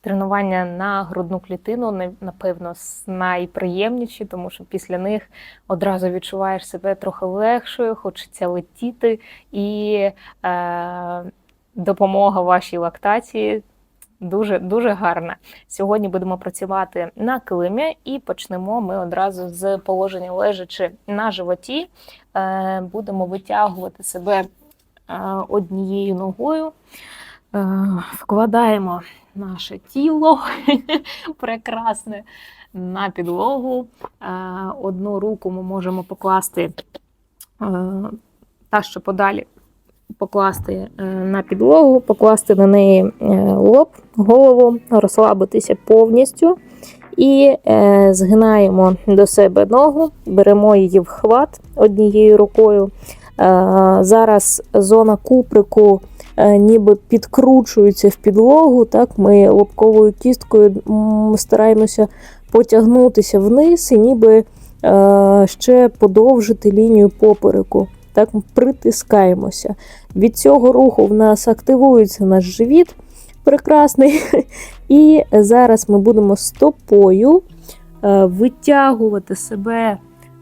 Тренування на грудну клітину напевно найприємніші, тому що після них одразу відчуваєш себе трохи легшою, хочеться летіти, і е, допомога вашій лактації дуже дуже гарна. Сьогодні будемо працювати на килимі і почнемо ми одразу з положення лежачи на животі. Е, будемо витягувати себе е, однією ногою. Е, Вкладаємо наше тіло прекрасне на підлогу. Е, Одну руку ми можемо покласти е, та, що подалі покласти на підлогу, покласти на неї лоб, голову, розслабитися повністю. І згинаємо до себе ногу, беремо її в хват однією рукою. Зараз зона куприку ніби підкручується в підлогу. Так, ми лобковою кісткою стараємося потягнутися вниз і ніби е, ще подовжити лінію попереку. Так, притискаємося. Від цього руху в нас активується наш живіт прекрасний. І зараз ми будемо стопою е, витягувати себе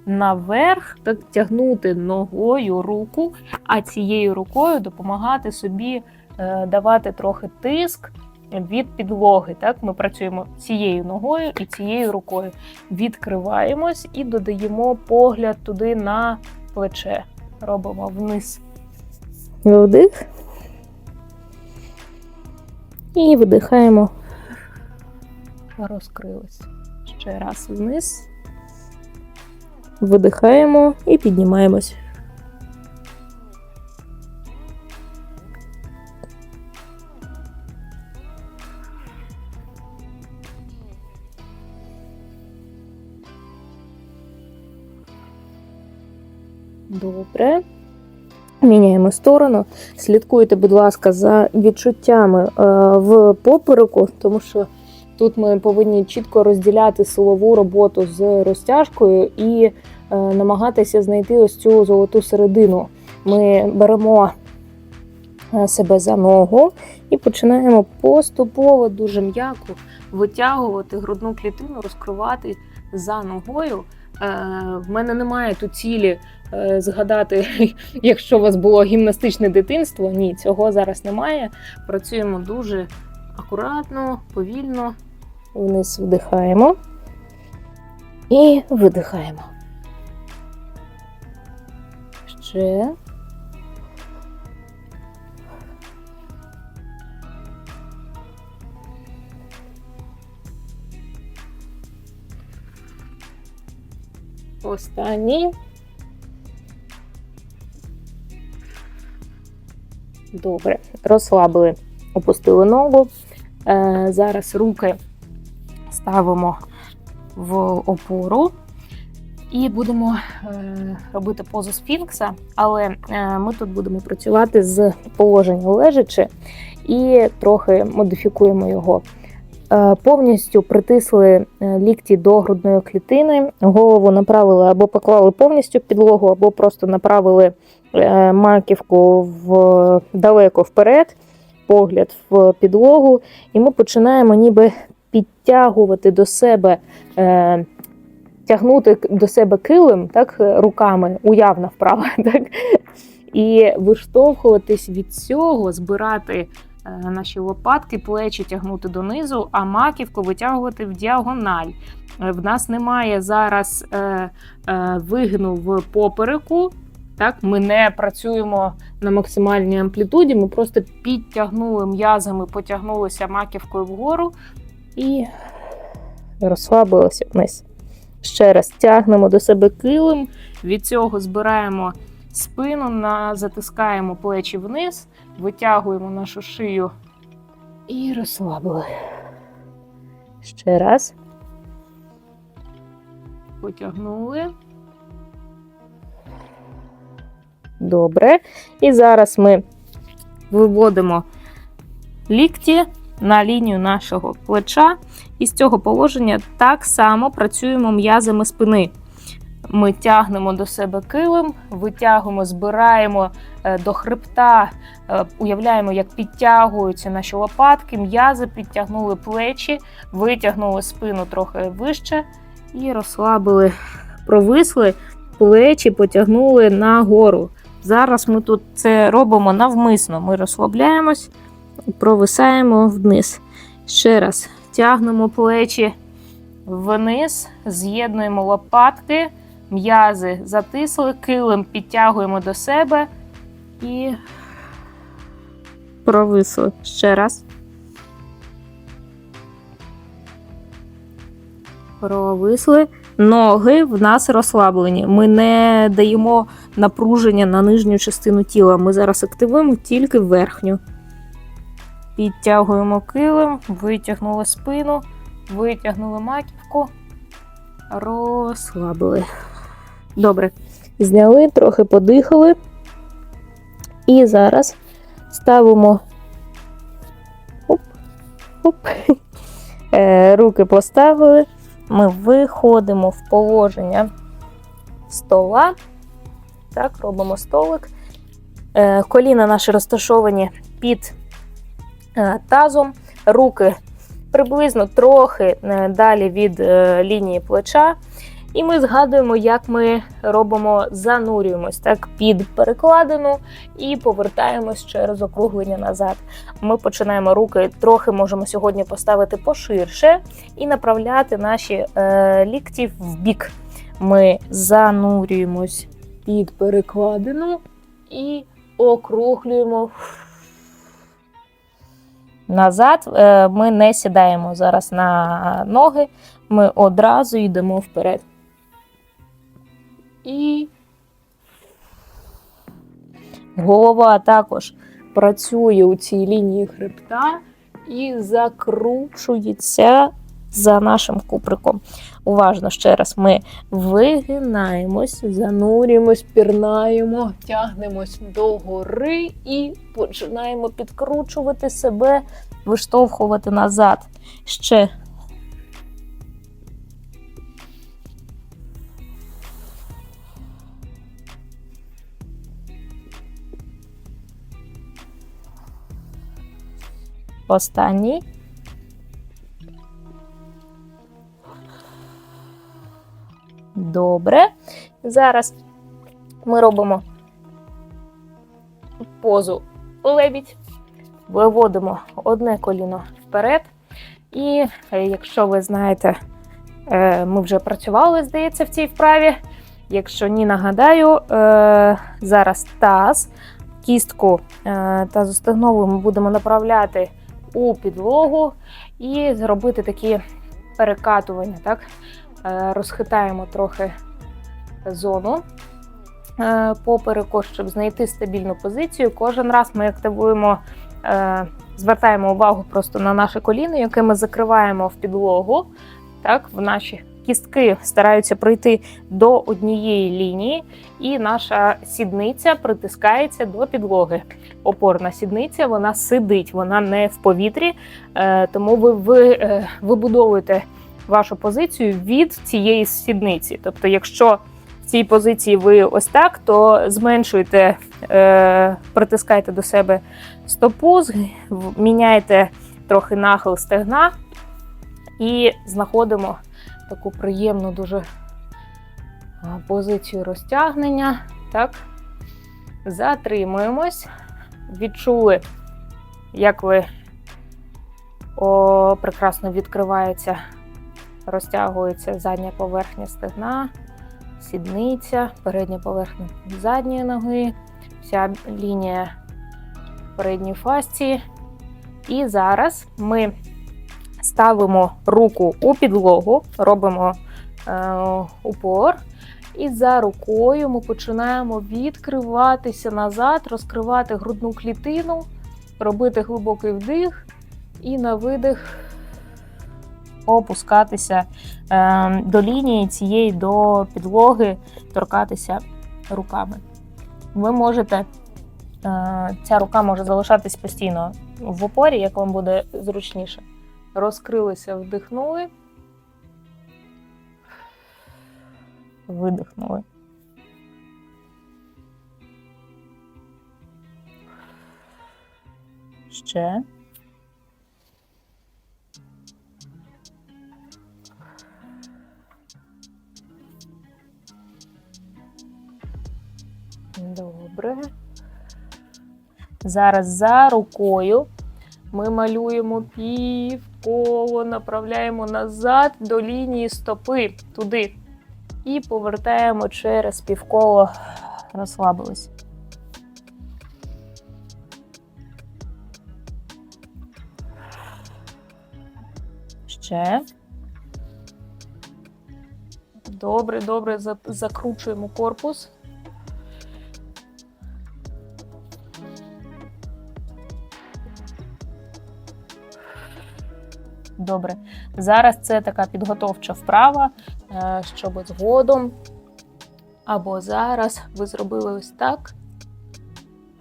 наверх, так тягнути ногою руку, а цією рукою допомагати собі е, давати трохи тиск від підлоги. Так, ми працюємо цією ногою і цією рукою. Відкриваємось і додаємо погляд туди на плече. Робимо вниз. Вдих. І видихаємо. Розкрились. Ще раз вниз. Видихаємо і піднімаємось. Добре. Міняємо сторону. Слідкуйте, будь ласка, за відчуттями е, в попереку, тому що тут ми повинні чітко розділяти силову роботу з розтяжкою і е, намагатися знайти ось цю золоту середину. Ми беремо е, себе за ногу і починаємо поступово дуже м'яко витягувати грудну клітину, розкривати за ногою. Е, В мене немає тут цілі згадати, якщо у вас було гімнастичне дитинство. Ні, цього зараз немає. Працюємо дуже акуратно, повільно. Вниз вдихаємо і видихаємо. Ще. Останній. Добре, розслабили, опустили ногу. Е, зараз руки ставимо в опору і будемо е, робити позу сфінкса, але е, ми тут будемо працювати з положення лежачи і трохи модифікуємо його. Е, Повністю притисли лікті до грудної клітини, голову направили або поклали повністю підлогу, або просто направили маківку в, далеко вперед, погляд в підлогу, і ми починаємо ніби підтягувати до себе, е, тягнути до себе килим так, е, руками, уявна вправа, так, і виштовхуватись від цього, збирати е, наші лопатки, плечі тягнути донизу, а маківку витягувати в діагональ. Е, В нас немає зараз е, е, вигну в попереку. Так, ми не працюємо на максимальній амплітуді, ми просто підтягнули м'язами, потягнулися маківкою вгору і розслабилися вниз. Ще раз тягнемо до себе килим, від цього збираємо спину, на, затискаємо плечі вниз, витягуємо нашу шию і розслабили. Ще раз. Потягнули. Добре. І зараз ми виводимо лікті на лінію нашого плеча. І з цього положення так само працюємо м'язами спини. ми тягнемо до себе килим, витягуємо, збираємо е, до хребта, е, уявляємо, як підтягуються наші лопатки, м'язи, підтягнули плечі, витягнули спину трохи вище і розслабили, провисли плечі, потягнули нагору. Зараз ми тут це робимо навмисно. Ми розслабляємось провисаємо вниз. Ще раз тягнемо плечі вниз, з'єднуємо лопатки, м'язи затисли, килим підтягуємо до себе і провисли. Ще раз. Провисли. Ноги в нас розслаблені. Ми не даємо напруження на нижню частину тіла. Ми зараз активуємо тільки верхню. Підтягуємо килим, витягнули спину, витягнули маківку, розслабили. Добре. Зняли, трохи подихали. І зараз ставимо оп, оп. Е, руки поставили. Ми виходимо в положення стола. Так, робимо столик. Е, Коліна наші розташовані під тазом, руки приблизно трохи е, далі від е, лінії плеча. І ми згадуємо, як ми робимо, занурюємось так під перекладину і повертаємось через округлення назад. Ми починаємо руки, трохи можемо сьогодні поставити поширше і направляти наші е, лікті в бік. Ми занурюємось під перекладину і округлюємо назад. Е, Ми не сідаємо зараз на ноги, ми одразу йдемо вперед. І голова також працює у цій лінії хребта і закручується за нашим куприком. Уважно ще раз ми вигинаємось, занурюємось, пірнаємо, тягнемось догори і починаємо підкручувати себе, виштовхувати назад. Ще. Останній. Добре. Зараз ми робимо позу лебідь, виводимо одне коліно вперед. І е, якщо ви знаєте, е, ми вже працювали, здається, в цій вправі. Якщо ні, нагадаю, е, зараз таз, кістку тазостегнову ми будемо направляти у підлогу і зробити такі перекатування. так? Е, розхитаємо трохи зону е, попереку, щоб знайти стабільну позицію. Кожен раз ми активуємо, е, звертаємо увагу просто на наше коліно, яке ми закриваємо в підлогу. Так, в наші кістки стараються прийти до однієї лінії, і наша сідниця притискається до підлоги. Опорна сідниця вона сидить, вона не в повітрі, тому ви, ви вибудовуєте вашу позицію від цієї сідниці. Тобто, якщо в цій позиції ви ось так, то зменшуйте, е, притискайте до себе стопу, міняйте трохи нахил стегна і знаходимо таку приємну дуже позицію розтягнення. Так, Затримуємось, відчули, як ви о, прекрасно відкривається розтягується задня поверхня стегна, сідниця, передня поверхня задньої ноги, вся лінія передньої фасції. І зараз ми ставимо руку у підлогу, робимо е, упор. І за рукою ми починаємо відкриватися назад, розкривати грудну клітину, робити глибокий вдих і на видих опускатися е, до лінії цієї до підлоги, торкатися руками. Ви можете, е, ця рука може залишатись постійно в опорі, як вам буде зручніше. Розкрилися, вдихнули. Видихнули. Ще. Добре. Зараз за рукою ми малюємо півколо, направляємо назад до лінії стопи туди. І повертаємо через півколо. Розслабились. Ще. Добре, добре, закручуємо корпус. Добре. Зараз це така підготовча вправа, е, щоб згодом або зараз ви зробили ось так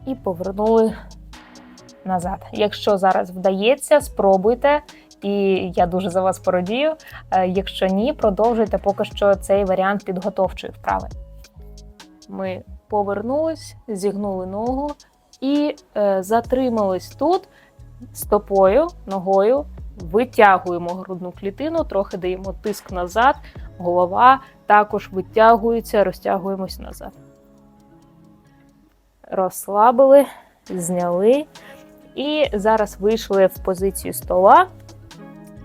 і повернули назад. Якщо зараз вдається, спробуйте, і я дуже за вас порадію. Е, Якщо ні, продовжуйте поки що цей варіант підготовчої вправи. Ми повернулись, зігнули ногу і е, затримались тут стопою, ногою. Витягуємо грудну клітину, трохи даємо тиск назад, голова також витягується, розтягуємось назад. Розслабили, зняли. І зараз вийшли в позицію стола,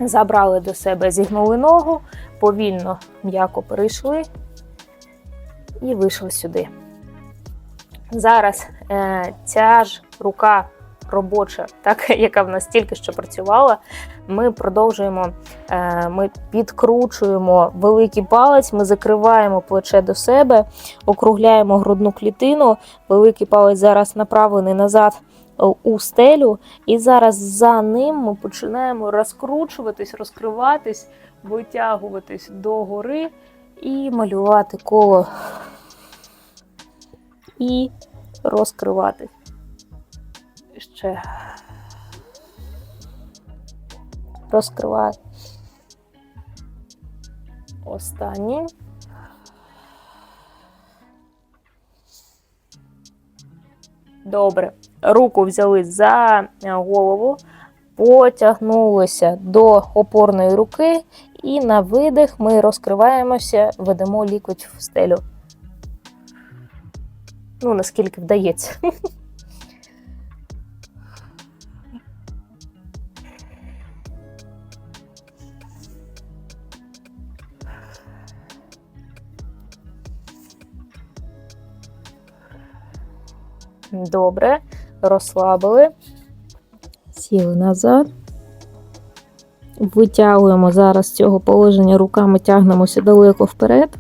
забрали до себе, зігнули ногу, повільно, м'яко перейшли і вийшли сюди. Зараз е, ця ж рука робоча, так, яка в нас тільки що працювала, ми продовжуємо, е, ми підкручуємо великий палець, ми закриваємо плече до себе, округляємо грудну клітину, великий палець зараз направлений назад е, у стелю, і зараз за ним ми починаємо розкручуватись, розкриватись, витягуватись догори і малювати коло. І розкриватись. Ще розкриваю. Останній. Добре. Руку взяли за голову, потягнулися до опорної руки, і на видих ми розкриваємося, ведемо лікоть в стелю. Ну, наскільки вдається. Добре, розслабили, сіли назад. Витягуємо зараз з цього положення руками, тягнемося далеко вперед.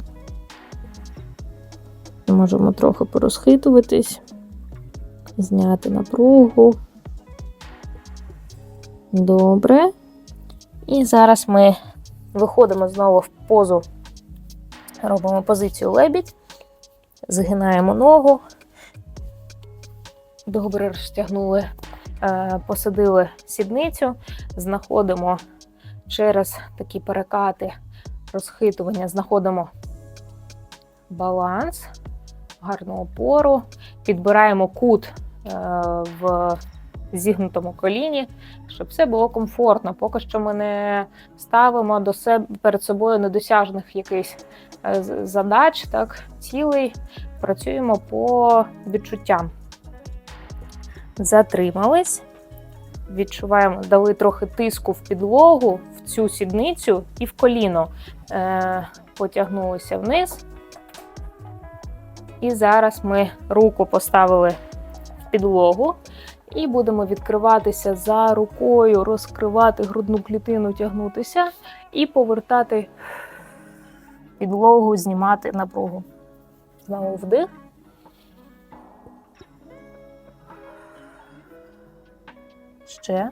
Можемо трохи порозхитуватись, зняти напругу. Добре. І зараз ми виходимо знову в позу, робимо позицію лебідь, згинаємо ногу. Добре розтягнули, е, посадили сідницю, знаходимо через такі перекати, розхитування, знаходимо баланс, гарну опору, підбираємо кут е, в зігнутому коліні, щоб все було комфортно. Поки що ми не ставимо до себе перед собою недосяжних якихось е, задач, так, цілей, працюємо по відчуттям затримались. Відчуваємо, дали трохи тиску в підлогу, в цю сідницю і в коліно. Е, потягнулися вниз. І зараз ми руку поставили в підлогу і будемо відкриватися за рукою, розкривати грудну клітину, тягнутися і повертати підлогу, знімати напругу. Знову вдих. Ще.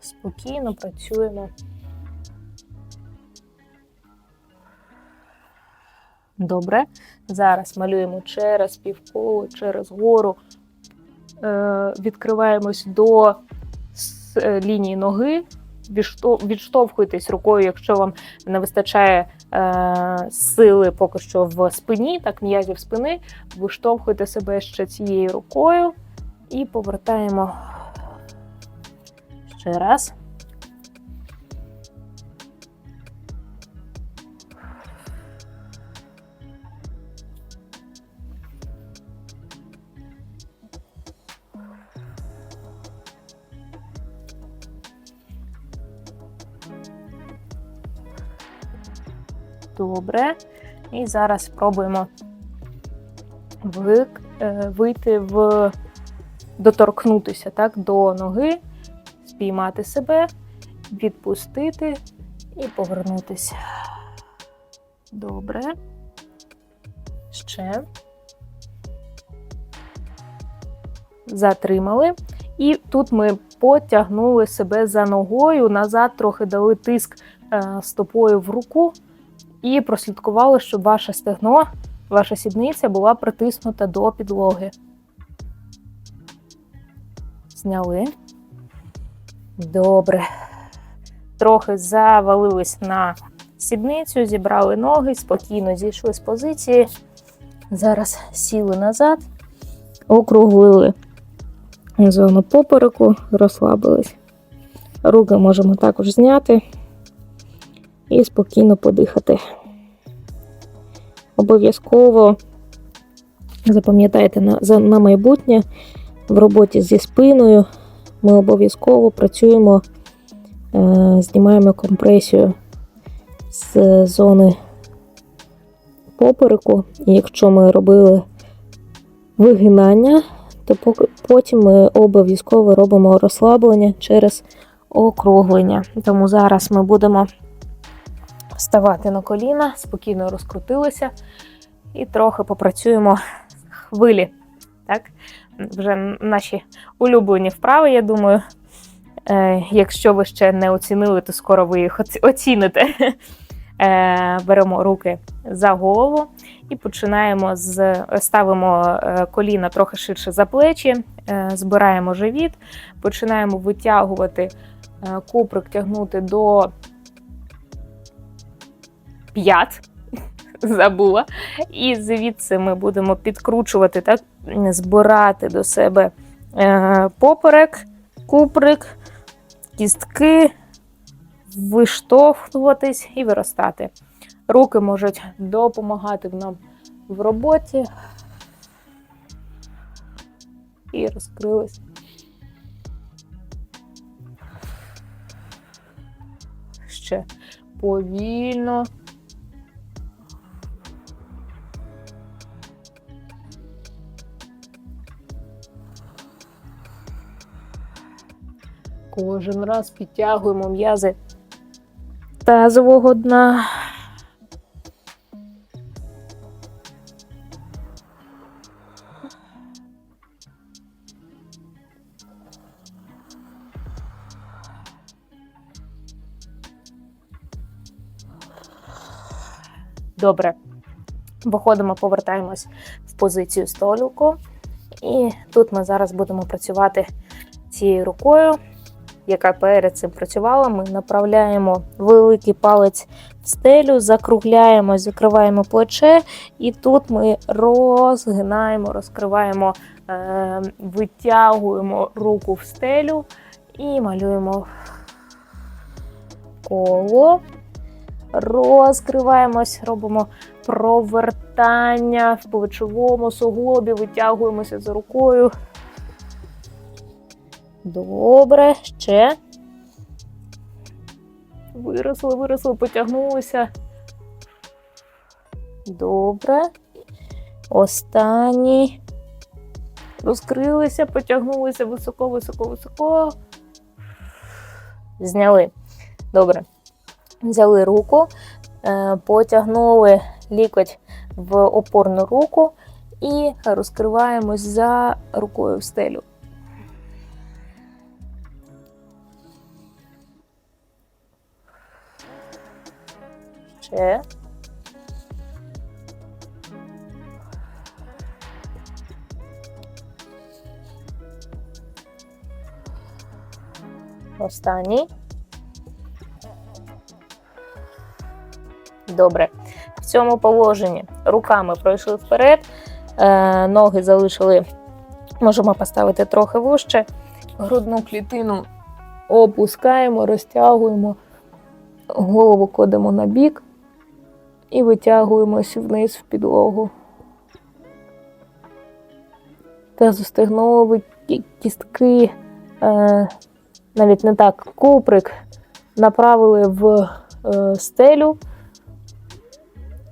Спокійно працюємо. Добре. Зараз малюємо через півколо, через гору. Е, відкриваємось до е, лінії ноги. Відштов- Відштовхуйтесь рукою, якщо вам не вистачає е, сили поки що в спині, так м'язів спини. Виштовхуйте себе ще цією рукою і повертаємо ще раз. Добре. І зараз спробуємо е, вийти в доторкнутися так, до ноги, спіймати себе, відпустити і повернутися. Добре. Ще. Затримали. І тут ми потягнули себе за ногою, назад трохи дали тиск е, стопою в руку і прослідкували, щоб ваше стегно, ваша сідниця була притиснута до підлоги. Зняли. Добре. Трохи завалились на сідницю, зібрали ноги, спокійно зійшли з позиції. Зараз сіли назад, округлили зону попереку, розслабились. Руки можемо також зняти і спокійно подихати. Обов'язково запам'ятайте на, на майбутнє в роботі зі спиною. Ми обов'язково працюємо, е, знімаємо компресію з зони попереку. І якщо ми робили вигинання, то потім ми обов'язково робимо розслаблення через округлення. Тому зараз ми будемо вставати на коліна, спокійно розкрутилися і трохи попрацюємо хвилі. Так? Вже наші улюблені вправи, я думаю. Е, якщо ви ще не оцінили, то скоро ви їх оціните. Е, беремо руки за голову і починаємо з ставимо е, коліна трохи ширше за плечі, е, збираємо живіт, починаємо витягувати е, куприк, тягнути до п'ят. Забула. І звідси ми будемо підкручувати, так, збирати до себе е, поперек, куприк, кістки, виштовхуватись і виростати. Руки можуть допомагати нам в роботі. І розкрились. Ще повільно. Кожен раз підтягуємо м'язи тазового дна. Добре. Виходимо, повертаємось в позицію століку. І тут ми зараз будемо працювати цією рукою, яка перед цим працювала. Ми направляємо великий палець в стелю, закругляємо, закриваємо плече, і тут ми розгинаємо, розкриваємо, е, витягуємо руку в стелю і малюємо коло. Розкриваємось, робимо провертання в плечовому суглобі, витягуємося за рукою. Добре, ще. Виросли, виросли, потягнулися. Добре. Останній. Розкрилися, потягнулися високо, високо, високо. Зняли. Добре. Взяли руку, е, потягнули лікоть в опорну руку і розкриваємось за рукою в стелю. ще. Останній. Добре. В цьому положенні руками пройшли вперед, е, ноги залишили, можемо поставити трохи вужче. Грудну клітину опускаємо, розтягуємо, голову кладемо на бік, і витягуємось вниз в підлогу. Тазостегнові кі- кістки, е, навіть не так, куприк направили в е, стелю.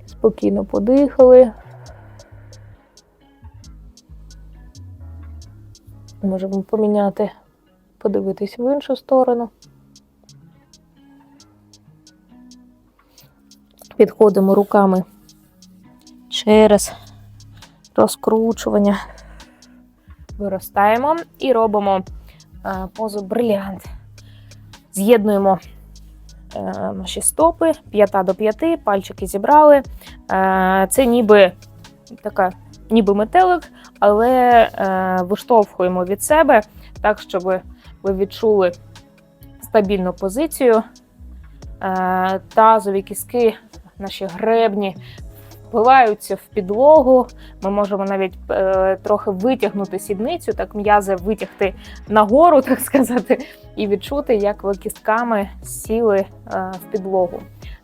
Спокійно подихали. Можемо поміняти, подивитись в іншу сторону. Підходимо руками через розкручування. Виростаємо і робимо е, позу брилянт. З'єднуємо е, наші стопи, п'ята до п'яти, пальчики зібрали. Е, Це ніби така, ніби метелик, але виштовхуємо від себе так, щоб ви відчули стабільну позицію. Тазові кіски, наші гребні впиваються в підлогу. Ми можемо навіть е, трохи витягнути сідницю, так м'язи витягти нагору, так сказати, і відчути, як ви кістками сіли е, в підлогу.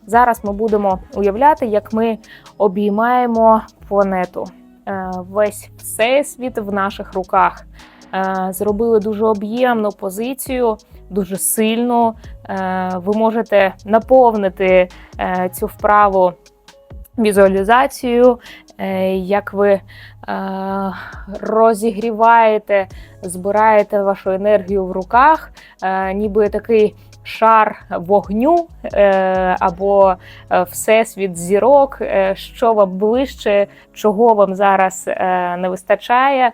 Зараз ми будемо уявляти, як ми обіймаємо планету. Е, Весь всесвіт в наших руках. Е, Зробили дуже об'ємну позицію, дуже сильну. Е, Ви можете наповнити е, цю вправу візуалізацією, е, як ви розігріваєте, збираєте вашу енергію в руках, ніби такий шар вогню е, або е, всесвіт зірок, е, що вам ближче, чого вам зараз не вистачає,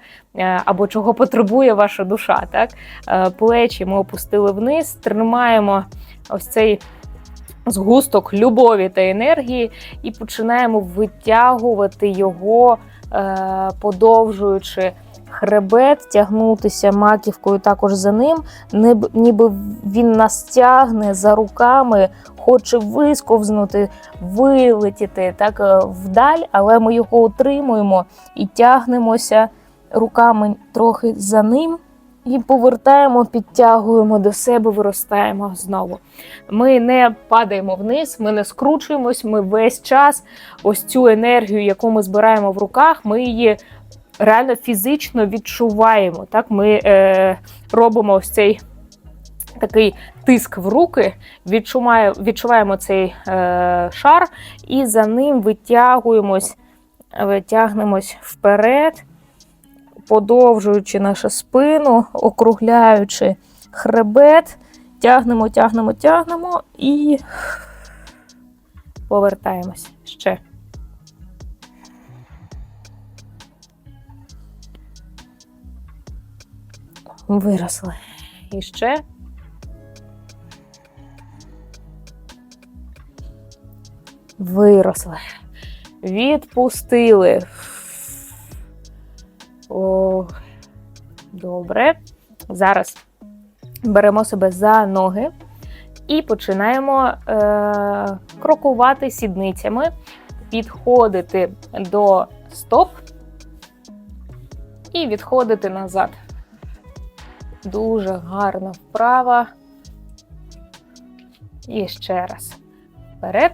або чого потребує ваша душа. Так? Плечі ми опустили вниз, тримаємо ось цей згусток любові та енергії і починаємо витягувати його, подовжуючи хребет, тягнутися маківкою також за ним, ніби він нас тягне за руками, хоче висковзнути, вилетіти так е, вдаль, але ми його утримуємо і тягнемося руками трохи за ним. І повертаємо, підтягуємо до себе, виростаємо знову. Ми не падаємо вниз, ми не скручуємось. Ми весь час ось цю енергію, яку ми збираємо в руках, ми її реально фізично відчуваємо. Так, ми е, робимо ось цей такий тиск в руки, відчуває, відчуваємо цей е, шар, і за ним витягуємось, витягнемось вперед, подовжуючи нашу спину, округляючи хребет. Тягнемо, тягнемо, тягнемо і повертаємось Виросли. І ще. Виросли. Відпустили. О, добре. Зараз беремо себе за ноги і починаємо е, крокувати сідницями, підходити до стоп і відходити назад. Дуже гарна вправа. І ще раз. Вперед.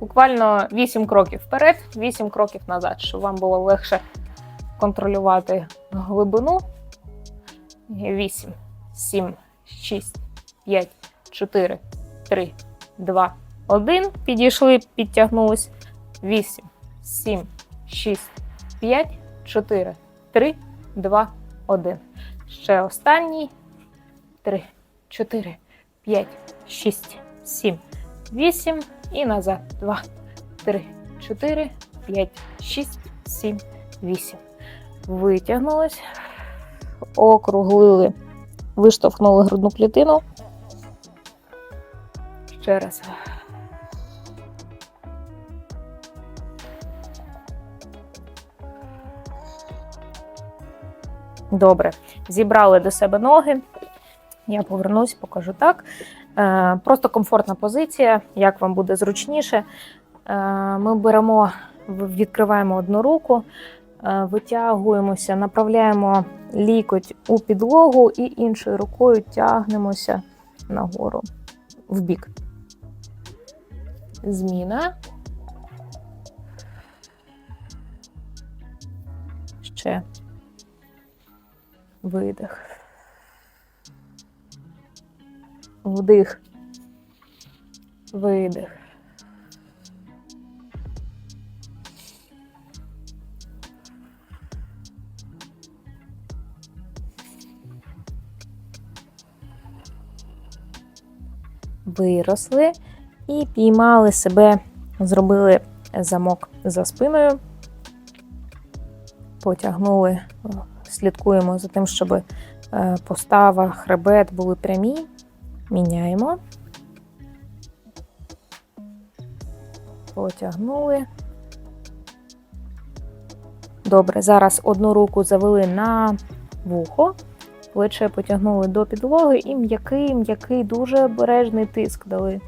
Буквально 8 кроків вперед, 8 кроків назад, щоб вам було легше контролювати глибину. 8, 7, 6, 5, 4, 3, 2, 1. Підійшли, підтягнулись. 8, 7, 6, 5, 4, 3, 2, 1. Ще останній. 3, 4, 5, 6, 7, 8. І назад. 2, 3, 4, 5, 6, 7, 8. Витягнулись. Округлили. Виштовхнули грудну клітину. Ще раз. Добре. Зібрали до себе ноги. Я повернусь, покажу так. Е, Просто комфортна позиція, як вам буде зручніше. Е, Ми беремо, відкриваємо одну руку, е, витягуємося, направляємо лікоть у підлогу і іншою рукою тягнемося нагору в бік. Зміна. Ще. Видих. Вдих. Видих. Виросли і піймали себе, зробили замок за спиною, потягнули, слідкуємо за тим, щоб е, постава, хребет були прямі. Міняємо. Потягнули. Добре, зараз одну руку завели на вухо, плече потягнули до підлоги і м'який, м'який, дуже обережний тиск дали.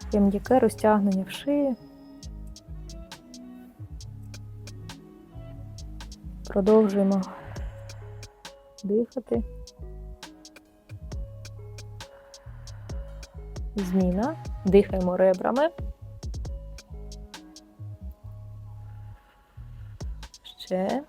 Таке м'яке розтягнення в шиї. Продовжуємо дихати. Зміна. Дихаємо ребрами. Ще.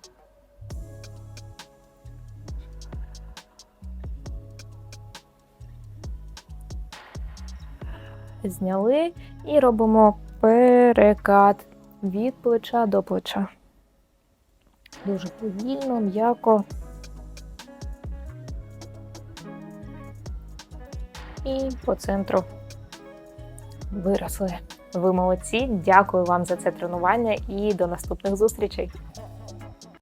Зняли і робимо перекат від плеча до плеча. Дуже повільно, м'яко. І по центру виросли. Ви молодці. Дякую вам за це тренування і до наступних зустрічей.